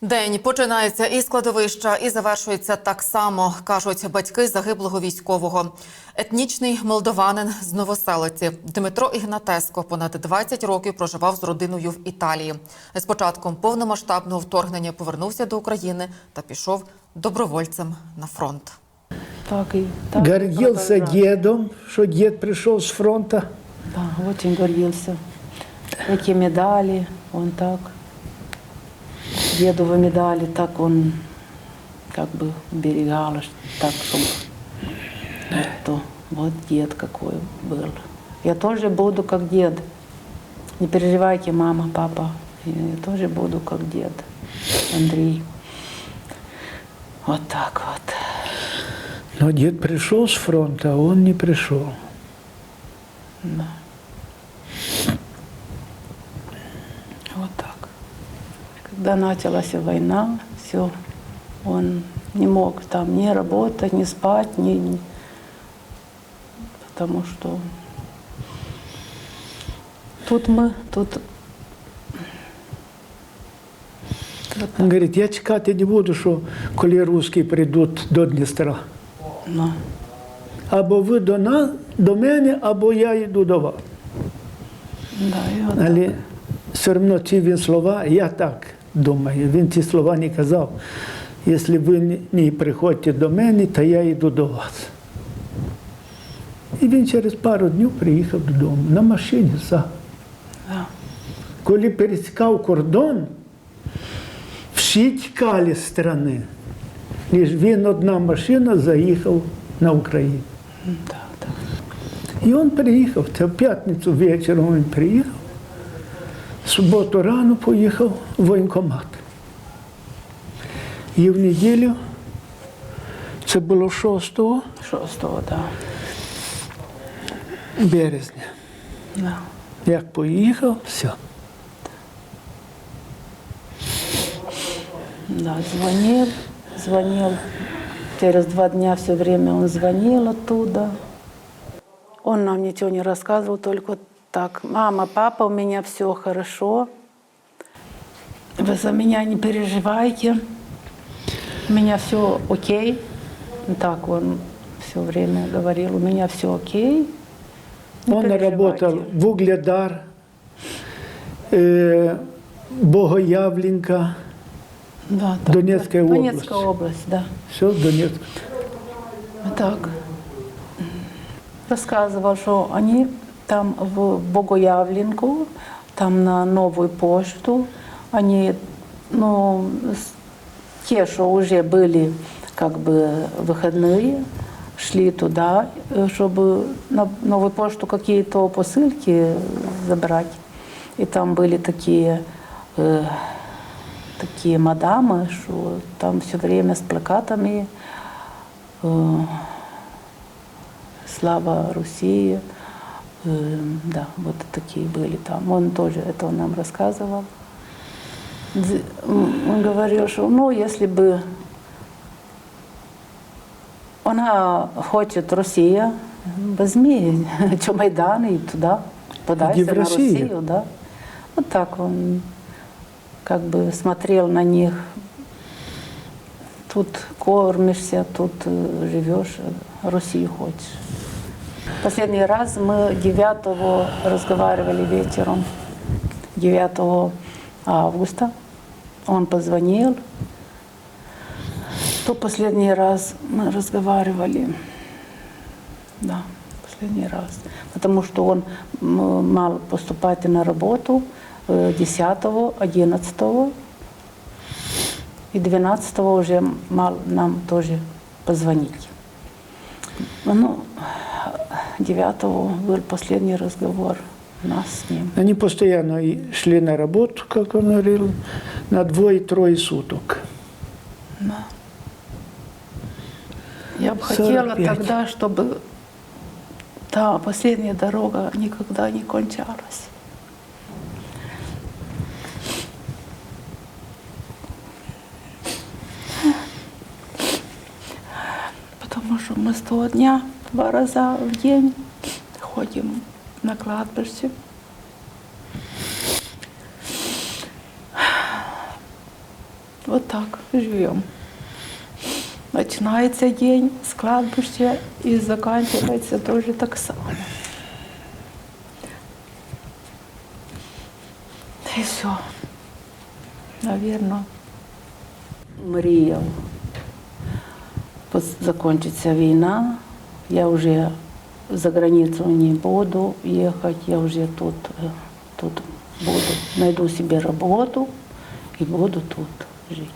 День починається із складовища і завершується так само, кажуть батьки загиблого військового. Етнічний молдованин з Новоселиці Дмитро Ігнатеско понад 20 років проживав з родиною в Італії. З початком повномасштабного вторгнення повернувся до України та пішов добровольцем на фронт. Так и так продолжал. дедом, что дед пришел с фронта. Да, очень гордился. Эти медали, он так. Дедовы медали, так он как бы берегал, ш- так, чтобы вот, то, вот дед какой был. Я тоже буду как дед. Не переживайте, мама, папа. Я тоже буду как дед Андрей. Вот так вот. Но дед пришел с фронта, а он не пришел. Да. Вот так Когда началась война, все, он не мог там ни работать, ни спать, ни, ни- потому что тут мы, тут вот Он говорит, я чекати не буду, що коли русські прийдуть до Дністра. ну, Або ви до, на, до мене, або я йду до вас. да, и вот так. Але все одно ці він слова, я так Думаю, він ці слова не казав. Якщо ви не- приходите до мене, то я йду до вас. І він через пару днів приїхав додому на машині сам. Коли пересікав кордон, всі тікали з країни. Лиш він одна машина заїхав на Україну. І він приїхав. Це в п'ятницю вечором він приїхав. В суботу рано поїхав в воєнкомат. І в неділю, це було 6 Шестого, да. березня. да. Як поїхав, все. Да, звонил, звонил. Через два дня все время он звонил оттуда. Он нам ничего не рассказывал, только так, мама, папа, у меня все хорошо. Вы за меня не переживайте. У меня все окей. Так он все время говорил, у меня все окей. Не Он работал в Угледар, э, Богоявленка, Да, так, Донецкая да. область. Донецкая область, да. все Донецк. Так. Рассказывал, что они там в Богоявленку, там на новую почту, они, ну, те, что уже были как бы выходные, шли туда, э, чтобы на новую почту какие-то посылки забрать. И там были такие, э, такие мадамы, что там все время с плакатами э, Слава Руси. Э, Да, вот такие были там. Он тоже это нам рассказывал. Он говорил, что ну, если бы она хочет Россия, возьми что Майдан и туда, подайся Иди в на Россию. Россию, да. Вот так он как бы смотрел на них. Тут кормишься, тут э, живешь, а Россию хочешь. Последний раз мы 9 разговаривали вечером, 9 августа. Он позвонил. То последний раз мы разговаривали. Да, последний раз. Потому что он м, мал поступать на работу э, 10, 11 и 12 уже мал нам тоже позвонить. Ну, 9 был последний разговор у нас с ним. Они постоянно шли на работу, как он говорил, на двое-трое суток. Я бы хотела 45. тогда, чтобы та последняя дорога никогда не кончалась. Потому что мы с того дня два раза в день ходим на кладбище. Вот так живем. Начинается день с кладбища и заканчивается тоже так само. И все. Наверное, мріяв. Закончится война, я уже за границу не буду ехать, я уже тут, э, тут буду, найду себе работу и буду тут жить.